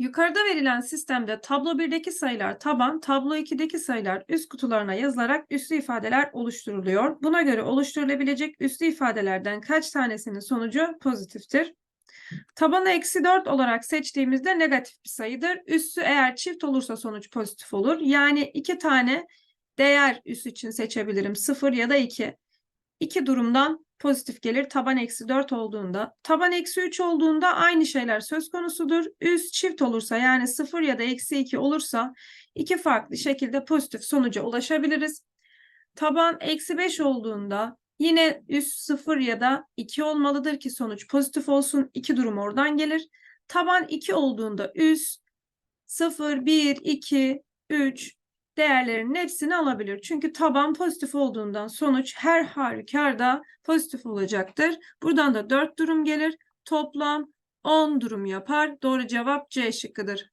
Yukarıda verilen sistemde tablo 1'deki sayılar taban, tablo 2'deki sayılar üst kutularına yazılarak üslü ifadeler oluşturuluyor. Buna göre oluşturulabilecek üslü ifadelerden kaç tanesinin sonucu pozitiftir? Tabanı eksi 4 olarak seçtiğimizde negatif bir sayıdır. Üssü eğer çift olursa sonuç pozitif olur. Yani iki tane değer üs için seçebilirim. 0 ya da 2. İki durumdan pozitif gelir. Taban eksi 4 olduğunda. Taban eksi 3 olduğunda aynı şeyler söz konusudur. Üs çift olursa yani 0 ya da eksi 2 olursa iki farklı şekilde pozitif sonuca ulaşabiliriz. Taban eksi 5 olduğunda yine üst 0 ya da 2 olmalıdır ki sonuç pozitif olsun. İki durum oradan gelir. Taban 2 olduğunda üst 0, 1, 2, 3 değerlerinin hepsini alabilir. Çünkü taban pozitif olduğundan sonuç her halükarda pozitif olacaktır. Buradan da 4 durum gelir. Toplam 10 durum yapar. Doğru cevap C şıkkıdır.